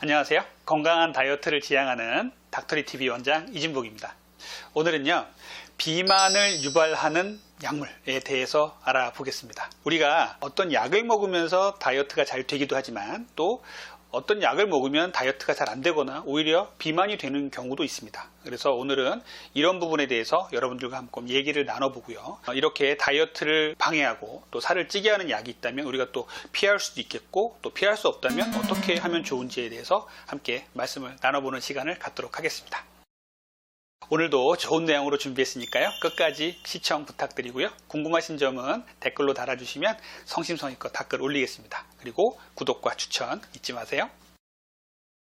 안녕하세요. 건강한 다이어트를 지향하는 닥터리 TV 원장 이진복입니다. 오늘은요, 비만을 유발하는 약물에 대해서 알아보겠습니다. 우리가 어떤 약을 먹으면서 다이어트가 잘 되기도 하지만 또 어떤 약을 먹으면 다이어트가 잘 안 되거나 오히려 비만이 되는 경우도 있습니다. 그래서 오늘은 이런 부분에 대해서 여러분들과 함께 얘기를 나눠보고요. 어, 이렇게 다이어트를 방해하고 또 살을 찌게 하는 약이 있다면 우리가 또 피할 수도 있겠고 또 피할 수 없다면 어떻게 하면 좋은지에 대해서 함께 말씀을 나눠보는 시간을 갖도록 하겠습니다. 오늘도 좋은 내용으로 준비했으니까요. 끝까지 시청 부탁드리고요. 궁금하신 점은 댓글로 달아주시면 성심성의껏 댓글 올리겠습니다. 그리고 구독과 추천 잊지 마세요.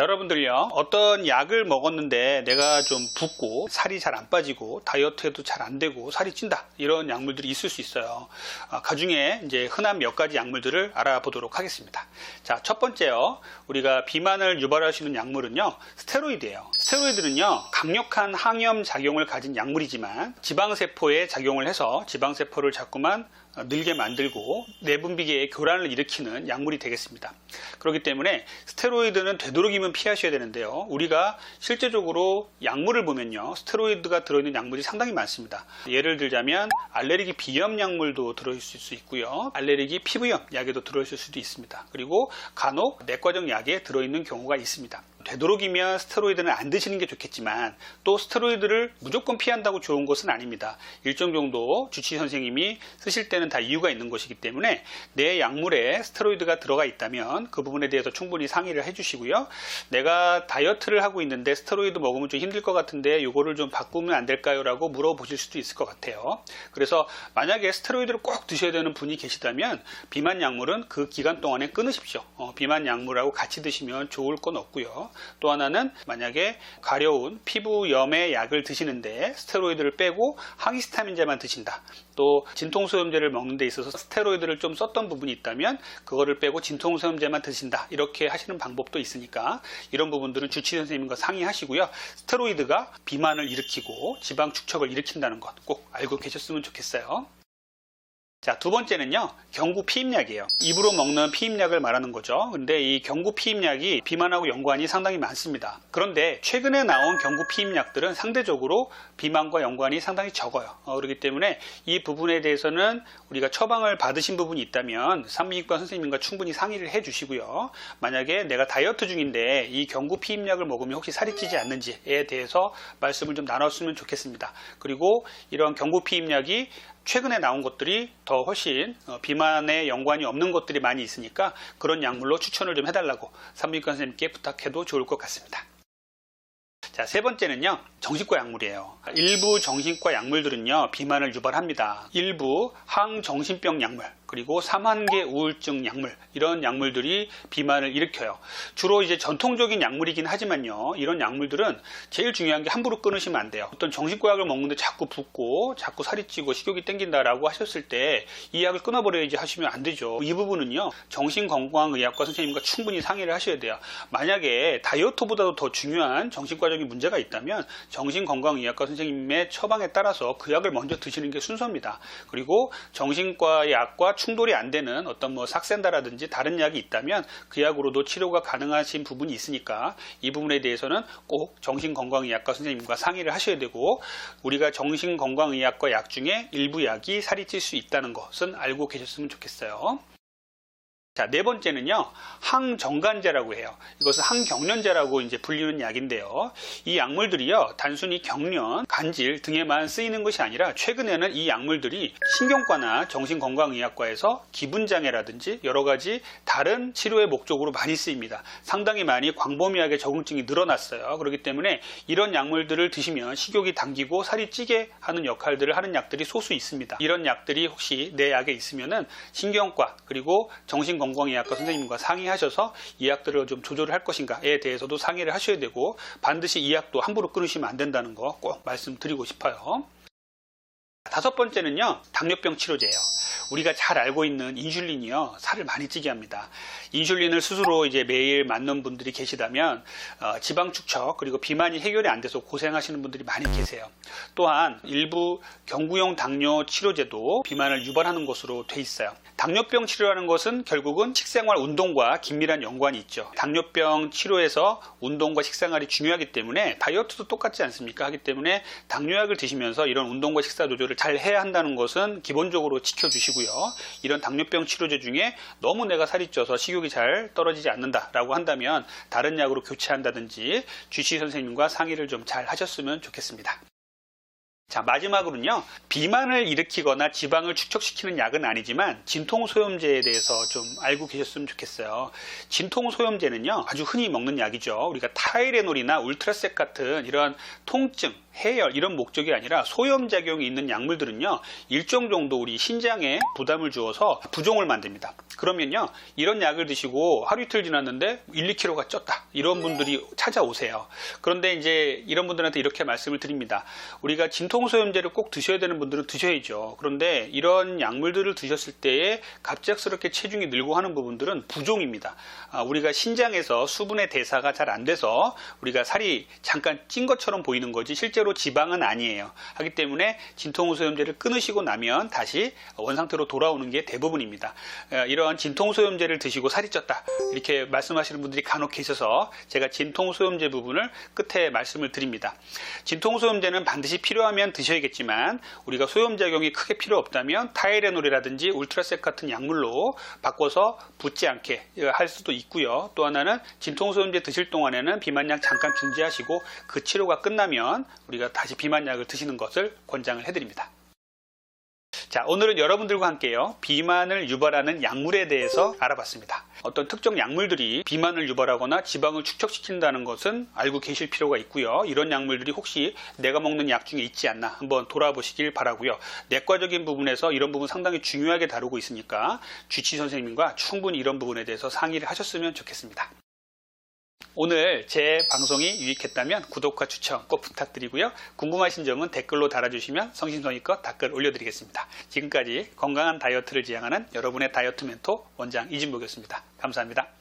여러분들요, 어떤 약을 먹었는데 내가 좀 붓고 살이 잘 안 빠지고 다이어트해도 잘 안 되고 살이 찐다. 이런 약물들이 있을 수 있어요. 아, 그 중에 이제 흔한 몇 가지 약물들을 알아보도록 하겠습니다. 자, 첫 번째요. 우리가 비만을 있는 약물은요, 스테로이드예요. 스테로이드는요, 강력한 항염 작용을 가진 약물이지만 지방세포에 작용을 해서 지방세포를 자꾸만 늘게 만들고 내분비계의 교란을 일으키는 약물이 되겠습니다. 그렇기 때문에 스테로이드는 되도록이면 피하셔야 되는데요. 우리가 실제적으로 약물을 보면요. 스테로이드가 들어있는 약물이 상당히 많습니다. 예를 들자면 알레르기 비염 약물도 들어있을 수 있고요. 알레르기 피부염 약에도 들어있을 수도 있습니다. 그리고 간혹 내과적 약에 들어있는 경우가 있습니다. 되도록이면 스테로이드는 안 드시는 게 좋겠지만 또 스테로이드를 무조건 피한다고 좋은 것은 아닙니다. 일정 정도 주치 선생님이 쓰실 때는 다 이유가 있는 것이기 때문에 내 약물에 스테로이드가 들어가 있다면 그 부분에 대해서 충분히 상의를 해주시고요. 내가 다이어트를 하고 있는데 스테로이드 먹으면 좀 힘들 것 같은데 이거를 좀 바꾸면 안 될까요? 라고 물어보실 수도 있을 것 같아요. 그래서 만약에 스테로이드를 꼭 드셔야 되는 분이 계시다면 비만 약물은 그 기간 동안에 끊으십시오. 어, 비만 약물하고 같이 드시면 좋을 건 없고요. 또 하나는 만약에 가려운 피부염의 약을 드시는데 스테로이드를 빼고 항히스타민제만 드신다. 또 진통소염제를 먹는 데 있어서 스테로이드를 좀 썼던 부분이 있다면 그거를 빼고 진통소염제만 드신다. 이렇게 하시는 방법도 있으니까 이런 부분들은 주치 선생님과 상의하시고요. 스테로이드가 비만을 일으키고 지방 축척을 일으킨다는 것 꼭 알고 계셨으면 좋겠어요. 자, 두 번째는요, 경구 피임약이에요. 입으로 먹는 피임약을 말하는 거죠. 근데 이 경구 피임약이 비만하고 연관이 상당히 많습니다. 그런데 최근에 나온 경구 피임약들은 상대적으로 비만과 연관이 상당히 적어요. 어, 그렇기 때문에 이 부분에 대해서는 우리가 처방을 받으신 부분이 있다면 산부인과 선생님과 충분히 상의를 해 주시고요. 만약에 내가 다이어트 중인데 이 경구 피임약을 먹으면 혹시 살이 찌지 않는지에 대해서 말씀을 좀 나눴으면 좋겠습니다. 그리고 이런 경구 피임약이 최근에 나온 것들이 더 훨씬 어, 비만에 연관이 없는 것들이 많이 있으니까 그런 약물로 추천을 좀 해달라고 산부인과 선생님께 부탁해도 좋을 것 같습니다. 자, 세 번째는요, 정신과 약물이에요. 일부 정신과 약물들은요, 비만을 유발합니다. 일부 항정신병 약물, 그리고 삼한계 우울증 약물, 이런 약물들이 비만을 일으켜요. 주로 이제 전통적인 약물이긴 하지만요, 이런 약물들은 제일 중요한 게 함부로 끊으시면 안 돼요. 어떤 정신과 약을 먹는데 자꾸 붓고, 자꾸 살이 찌고 식욕이 땡긴다라고 하셨을 때, 이 약을 끊어버려야지 하시면 안 되죠. 이 부분은요, 정신건강의학과 선생님과 충분히 상의를 하셔야 돼요. 만약에 다이어트보다도 더 중요한 정신과적인 문제가 있다면, 정신건강의학과 선생님의 처방에 따라서 그 약을 먼저 드시는 게 순서입니다. 그리고 정신과 약과 충돌이 안 되는 어떤 뭐 삭센다라든지 다른 약이 있다면 그 약으로도 치료가 가능하신 부분이 있으니까 이 부분에 대해서는 꼭 정신건강의학과 선생님과 상의를 하셔야 되고 우리가 정신건강의학과 약 중에 일부 약이 살이 찔 수 있다는 것은 알고 계셨으면 좋겠어요. 자, 네 번째는요, 항정간제라고 해요. 이것은 항경련제라고 이제 불리는 약인데요. 이 약물들이요, 단순히 경련, 간질 등에만 쓰이는 것이 아니라 최근에는 이 약물들이 신경과나 정신건강의학과에서 기분장애라든지 여러 가지 다른 치료의 목적으로 많이 쓰입니다. 상당히 많이 광범위하게 적응증이 늘어났어요. 그렇기 때문에 이런 약물들을 드시면 식욕이 당기고 살이 찌게 하는 역할들을 하는 약들이 소수 있습니다. 이런 약들이 혹시 내 약에 있으면은 신경과 그리고 정신 건강 의학과 선생님과 상의하셔서 이 약들을 좀 조절을 할 것인가에 대해서도 상의를 하셔야 되고 반드시 이 약도 함부로 끊으시면 안 된다는 거 꼭 말씀드리고 싶어요. 다섯 번째는요, 당뇨병 치료제예요. 우리가 잘 알고 있는 인슐린이요 살을 많이 찌게 합니다. 인슐린을 스스로 이제 매일 맞는 분들이 계시다면 어, 지방 축적 그리고 비만이 해결이 안 돼서 고생하시는 분들이 많이 계세요. 또한 일부 경구용 당뇨 치료제도 비만을 유발하는 것으로 돼 있어요. 당뇨병 치료라는 것은 결국은 식생활 운동과 긴밀한 연관이 있죠. 당뇨병 치료에서 운동과 식생활이 중요하기 때문에 다이어트도 똑같지 않습니까? 하기 때문에 당뇨약을 드시면서 이런 운동과 식사 조절을 잘 해야 한다는 것은 기본적으로 지켜주시고 요. 이런 당뇨병 치료제 중에 너무 내가 살이 쪄서 식욕이 잘 떨어지지 않는다라고 한다면 다른 약으로 교체한다든지 주치 선생님과 상의를 좀 잘 하셨으면 좋겠습니다. 자, 마지막으로는요, 비만을 일으키거나 지방을 축적시키는 약은 아니지만, 진통소염제에 대해서 좀 알고 계셨으면 좋겠어요. 진통소염제는요, 아주 흔히 먹는 약이죠. 우리가 타이레놀이나 울트라섹 같은 이런 통증, 해열, 이런 목적이 아니라 소염 작용이 있는 약물들은요, 일정 정도 우리 신장에 부담을 주어서 부종을 만듭니다. 그러면요, 이런 약을 드시고 하루 이틀 지났는데 1, 2kg가 쪘다. 이런 분들이 찾아오세요. 그런데 이제 이런 분들한테 이렇게 말씀을 드립니다. 우리가 진통소염제를 꼭 드셔야 되는 분들은 드셔야죠. 그런데 이런 약물들을 드셨을 때에 갑작스럽게 체중이 늘고 하는 부분들은 부종입니다. 아, 우리가 신장에서 수분의 대사가 잘 안 돼서 우리가 살이 잠깐 찐 것처럼 보이는 거지 실제 로 지방은 아니에요. 하기 때문에 진통소염제를 끊으시고 나면 다시 원상태로 돌아오는 게 대부분입니다. 어, 이런 진통소염제를 드시고 살이 쪘다 이렇게 말씀하시는 분들이 간혹 계셔서 제가 진통소염제 부분을 끝에 말씀을 드립니다. 진통소염제는 반드시 필요하면 드셔야겠지만 우리가 소염작용이 크게 필요 없다면 타이레놀이라든지 울트라섹 같은 약물로 바꿔서 붓지 않게 할 수도 있고요. 또 하나는 진통소염제 드실 동안에는 비만약 잠깐 중지하시고 그 치료가 끝나면 우리가 다시 비만약을 드시는 것을 권장을 해드립니다. 자, 오늘은 여러분들과 함께요. 비만을 유발하는 약물에 대해서 알아봤습니다. 어떤 특정 약물들이 비만을 유발하거나 지방을 축적시킨다는 것은 알고 계실 필요가 있고요. 이런 약물들이 혹시 내가 먹는 약 중에 있지 않나 한번 돌아보시길 바라고요. 내과적인 부분에서 이런 부분 상당히 중요하게 다루고 있으니까 주치 선생님과 충분히 이런 부분에 대해서 상의를 하셨으면 좋겠습니다. 오늘 제 방송이 유익했다면 구독과 추천 꼭 부탁드리고요. 궁금하신 점은 댓글로 달아주시면 성심성의껏 댓글 올려드리겠습니다. 지금까지 건강한 다이어트를 지향하는 여러분의 다이어트 멘토 원장 이진복이었습니다. 감사합니다.